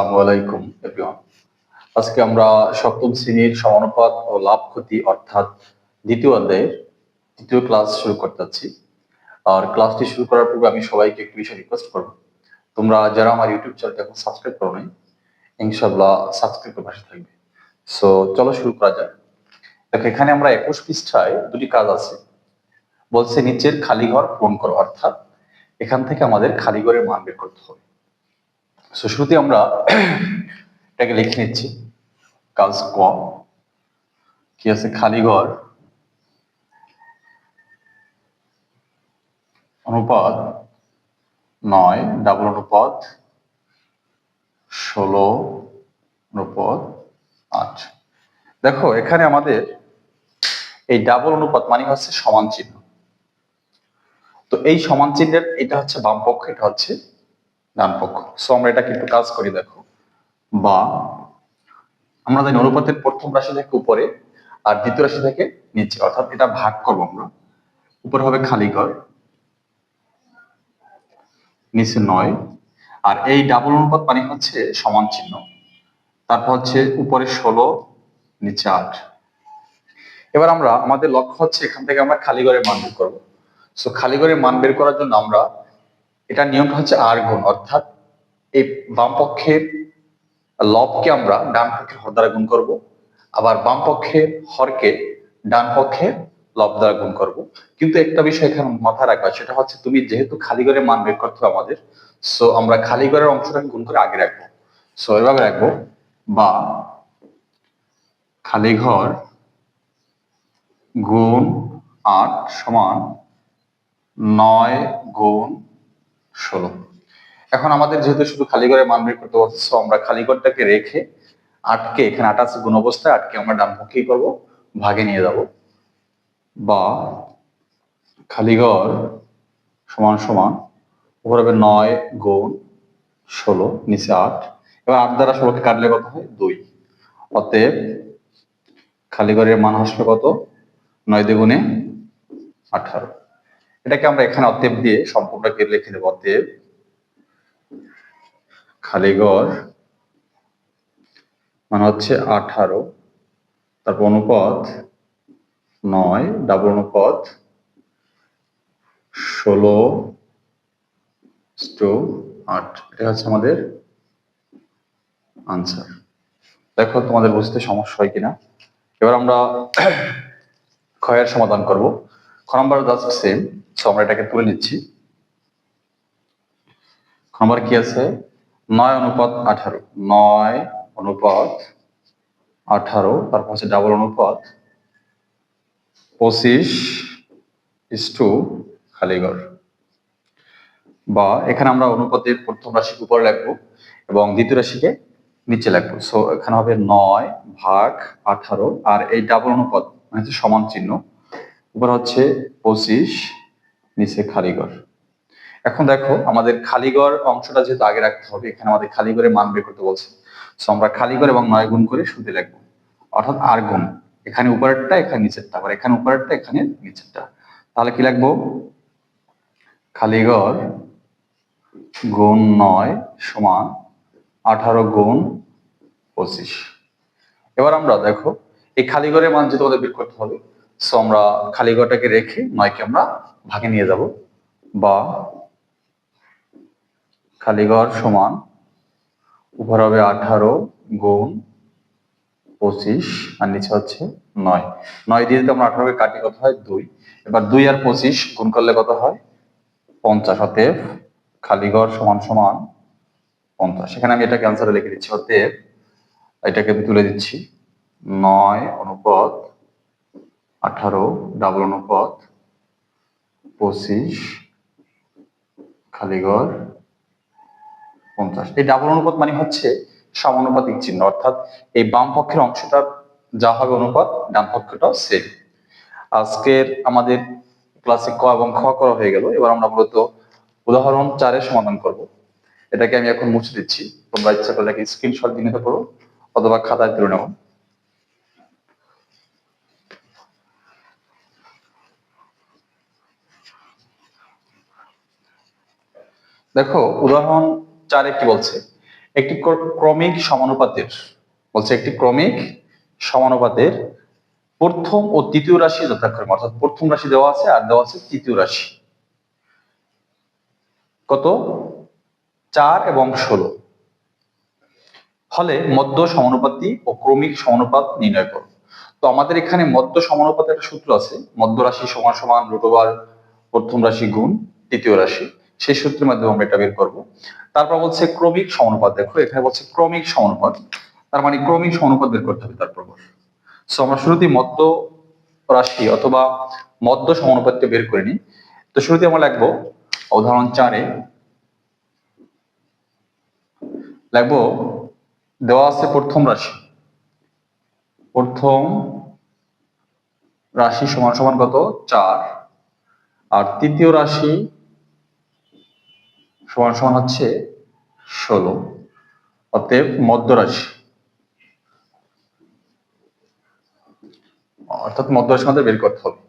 আলাইকুম আজকে আমরা সপ্তম শ্রেণির সমানুপাত ও লাভ ক্ষতি অর্থাৎ দ্বিতীয় অধ্যায়ের দ্বিতীয় ক্লাস শুরু করতে যাচ্ছি। আর ক্লাসটি শুরু করার পূর্বে আমি সবাইকে একটি বিষয় রিকোয়েস্ট করব। তোমরা যারা আমার ইউটিউব চ্যানেলটি এখন সাবস্ক্রাইব করো নাই, ইনশাআল্লাহ সাবস্ক্রাইব করে পাশে থাকবে। সো চলো শুরু করা যাক। দেখো, এখানে আমরা একুশ পৃষ্ঠায় দুটি কাজ আছে। বলছে, নিচের খালি ঘর পূরণ করো, অর্থাৎ এখান থেকে আমাদের খালি ঘরের মান বের করতে হবে। সো শুরুতে আমরা এটাকে লিখে নিচ্ছি কাজ ক কি আছে? খালি ঘর, অনুপাত নয় ডাবল অনুপাত ষোলো অনুপাত আট। দেখো, এখানে আমাদের এই ডাবল অনুপাত মানে হচ্ছে সমান চিহ্ন। তো এই সমান চিহ্নের, এটা হচ্ছে বাম পক্ষ এটা হচ্ছে ডান পক্ষ সো আমরা এটা কিন্তু কাজ করি, দেখো। বা আমরা জানি অনুপাতের প্রথম রাশি থেকে উপরে আর দ্বিতীয় রাশি থেকে নিচে। অর্থাৎ এটা ভাগ করব আমরা। উপরে হবে খালি ঘর, নিচে নয়। আর এই ডাবল অনুপাত মানে হচ্ছে সমান চিহ্ন। তারপর হচ্ছে উপরে ষোলো, নিচে আট। এবার আমরা, আমাদের লক্ষ্য হচ্ছে এখান থেকে আমরা খালি ঘরের মান বের করব। সো খালি ঘরের মান বের করার জন্য আমরা এটা নিয়মটা হচ্ছে আর গুণ অর্থাৎ এই বাম পক্ষের লবকে আমরা ডান পক্ষের হর দ্বারা গুণ করব, আবার বাম পক্ষের হরকে ডান পক্ষের লব দ্বারা গুণ করব। কিন্তু একটা বিষয় এখানে মাথায় রাখবা সেটা হচ্ছে তুমি যেহেতু খালি ঘরের মান বের করতে হবে আমাদের সো আমরা খালি ঘরের অংশটাকে গুণ করে আগে রাখব। সো এভাবে রাখব, বা খালি ঘর গুণ আট সমান নয় গুণ ষোলো। এখন আমাদের যেহেতু শুধু খালি মান বের করতে বলছে আমরা খালি ঘরটাকে রেখে আটকে এখানে আট গুণ অবস্থায় আটকে আমরা ডান পক্ষেই করব, ভাগে নিয়ে যাব। বা খালি ঘর সমান সমান উপর হবে নয় গুণ ষোলো, নিচে আট। এবার আট দ্বারা ষোলোকে কাটলে কত হয়? দুই। অতএব খালি ঘরের মান আসলে কত? নয় দ্বিগুণে আঠারো। এটাকে আমরা এখানে অতএব দিয়ে সম্পূর্ণকে লিখে দেবো অতএব খালিগড় মানে হচ্ছে আঠারো, তারপর অনুপাত নয়, ডাবল অনুপাত ষোলো টু আট। এটা হচ্ছে আমাদের আনসার দেখো তোমাদের বুঝতে সমস্যা হয় কিনা? এবার আমরা ক্ষয়ের সমাধান করব। খ নাম্বার জাস্ট সেম সো আমরা এটাকে তুলে নিচ্ছি। নাম্বার কি আছে? নয় অনুপাত আঠারো। নয় অনুপাত আঠারো, তারপর হচ্ছে ডাবল অনুপাত পঁচিশ ইস টু খালিগড় বা এখানে আমরা অনুপাতের প্রথম রাশি উপরে লিখব এবং দ্বিতীয় রাশিকে নিচে লিখব সো এখানে হবে নয় ভাগ আঠারো, আর এই ডাবল অনুপাত মানে হচ্ছে সমান চিহ্ন। উপর হচ্ছে পঁচিশ নিচে খালিগড়। এখন দেখো, আমাদের খালিগড় অংশটা যেহেতু আগে রাখতে হবে, এখানে আমাদের খালিগড়ের মান বের করতে বলছে। সো আমরা খালিগড় এবং নয় গুণ করে শুধু লিখব। অর্থাৎ আর গুণ। এখানে উপরেরটা, এখানে নিচেরটা আবার। এখানে উপরেরটা, এখানে নিচেরটা। তাহলে কি লিখব? খালিগড় গুণ নয় সমান আঠারো গুণ পঁচিশ। এবার আমরা দেখো, এই খালিগড়ের মান যেহেতু আমাদের বের করতে হবে সো আমরা খালি খালিগড়টাকে রেখে নয়কে আমরা ভাগে নিয়ে যাব। বা খালিগড় সমান উপর হবে আঠারো গুণ পঁচিশ, আর নিচে হচ্ছে নয়। নয় দিয়ে যদি আমরা আঠারোকে কাটি, কত হয়? দুই। এবার দুই আর পঁচিশ গুণ করলে কত হয়? পঞ্চাশ। অতএব খালিগড় সমান সমান পঞ্চাশ। সেখানে আমি এটা ক্যান্সারে লিখে দিচ্ছি। অতএব এটাকে আমি তুলে দিচ্ছি। নয় অনুপাত আঠারো ডাবল অনুপাত পঁচিশ খালিগড় পঞ্চাশ। এই ডাবল অনুপাত মানে হচ্ছে সমানুপাতিক চিহ্ন, অর্থাৎ এই বাম পক্ষের অংশটা যা হবে অনুপাত, ডান পক্ষটাও সেম আজকের আমাদের ক্লাসে ক এবং খ করা হয়ে গেল, এবার আমরা মূলত উদাহরণ চারের সমাধান করব। এটাকে আমি এখন মুছে দিচ্ছি। তোমরা ইচ্ছা করলে স্ক্রিনশট দিয়ে নিতে পারো, অথবা খাতায় তুলে নেব দেখো, উদাহরণ চারে কি বলছে, একটি ক্রমিক সমানুপাতের, বলছে একটি ক্রমিক সমানুপাতের প্রথম ও তৃতীয় রাশি যথাক্রমে, অর্থাৎ প্রথম রাশি দেওয়া আছে আর দেওয়া আছে তৃতীয় রাশি। কত? চার এবং ষোলো। ফলে মধ্য সমানুপাতি ও ক্রমিক সমানুপাত নির্ণয় করো। তো আমাদের এখানে মধ্য সমানুপাতের একটা সূত্র আছে, মধ্য রাশি সমান সমান রুট ওভার প্রথম রাশি গুণ তৃতীয় রাশি। সেই সূত্রের মাধ্যমে আমরা এটা বের করব। তারপর বলছে ক্রমিক সমানুপাত। দেখো, এখানে বলছে ক্রমিক সমানুপাত। তার মানে ক্রমিক সমানুপাত বের করতে হবে তারপর সো আমরা শুরুতেই মধ্য রাশি অথবা মধ্য সমানুপাতটা বের করে নিই। তো শুরুতে আমরা লিখব উদাহরণ চারে লিখব, দেওয়া আছে প্রথম রাশি। প্রথম রাশি সমান সমান কত? চার। আর তৃতীয় রাশি সমান সমান হচ্ছে ষোলো, অতএব মধ্য রাশি অর্থাৎ মধ্য রাশি আমাদের বের করতে হবে।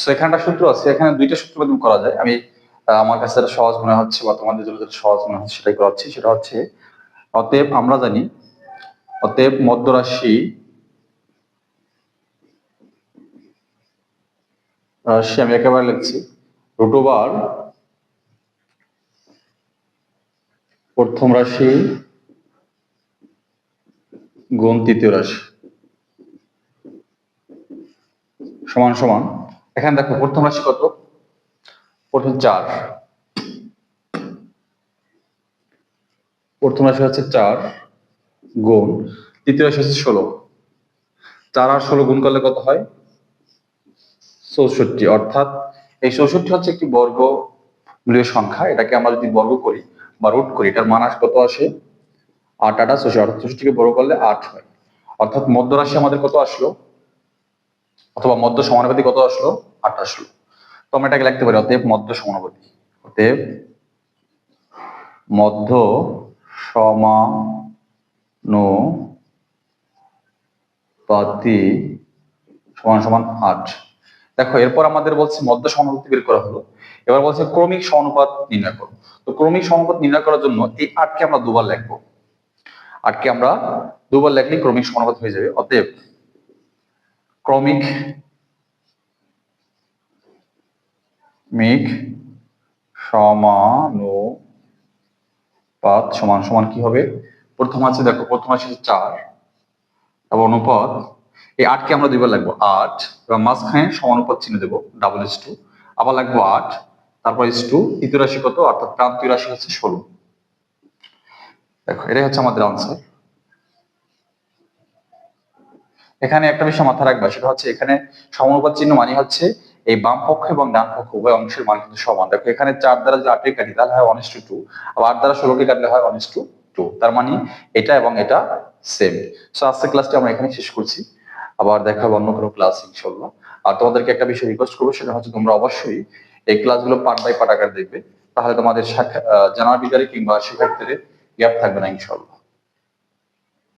সো এখানে একটা সূত্র আছে, এখানে দুইটা সূত্র মাধ্যমে করা যায়। আমি আমার কাছে যেটা সহজ মনে হচ্ছে বা তোমাদের জন্য যেটা সহজ মনে হচ্ছে সেটাই করাচ্ছি। সেটা হচ্ছে, অতএব আমরা জানি, অতএব মধ্য রাশি আমি একেবারে লিখছি, রুট প্রথম রাশি, গুণ তৃতীয় রাশি। সমান সমান। এখানে দেখো, প্রথম রাশি কত? প্রথম চার। প্রথম রাশি হচ্ছে চার, গুণ। তৃতীয় রাশি হচ্ছে ষোলো। চার আর ষোলো গুণ করলে কত হয়? চৌষট্টি। অর্থাৎ এই চৌষট্টি হচ্ছে একটি বর্গ সংখ্যা এটাকে আমরা যদি বর্গ করি বা রুট করি, এটার মান আস কত আসে? আট, আটা অর্থাৎ চৌষট্টিকে বর্গ করলে আট হয়। অর্থাৎ মধ্য রাশি আমাদের কত আসলো? অথবা মধ্য সমানুপাতি কত আসলো? আট আসলো। তো আমরা এটাকে লিখতে পারি অতএব মধ্য সমানুপাতি অতএব মধ্য সমানুপাতি সমান সমান আট। দেখো, এরপর আমাদের বলছে মধ্য সমানুপাতি বের করা হলো। এবার বলছে ক্রমিক সমানুপাত নির্ণয় করো। তো ক্রমিক সমানুপাত নির্ণয় করার জন্য এই আটকে আমরা দুবার লিখব। আটকে আমরা দুবার লিখলেই ক্রমিক সমানুপাত হয়ে যাবে। অতএব ক্রমিক মিক সমানুপাত সমান সমান কি হবে? প্রথম আছে দেখো, প্রথম আছে চার। এবং অনুপাত এই আটকে আমরা দুইবার লাগবো আট এবং মাঝখানে সমানুপাত চিহ্ন দেবো ডাবল এস টু আবার লাগবো আট, তারপর এস টু তৃতীয় রাশি কত? অর্থাৎ প্রান্তীয় রাশি হচ্ছে ষোলো। দেখো, এটাই হচ্ছে আমাদের আনসার এখানে একটা বিষয় মাথা রাখবা, সেটা হচ্ছে এখানে সমানুপাত চিহ্ন মানে হচ্ছে এই বাম পক্ষ এবং ডান পক্ষ, উভয় অংশের মান কিন্তু সমান। দেখো, এখানে চার দ্বারা যদি আটকে কাটি, তাহলে হয় ওয়ান টু আবার আট দ্বারা ষোলোকে কাটলে হয় ওয়ান টু তার মানে এটা এবং এটা সেম সো আজকের ক্লাসটি আমরা এখানে শেষ করছি। আবার দেখা হবে অন্য কোনো ক্লাস ইনশাল্লাহ আর তোমাদেরকে একটা বিষয় রিকোয়েস্ট করব, সেটা হচ্ছে তোমরা অবশ্যই এই ক্লাসগুলো পার্ট বাই পার্ট আকার দেখবে। তাহলে তোমাদের জানার বিকারে কিংবা শিক্ষার্থীদের গ্যাপ থাকবে না ইনশাল্লাহ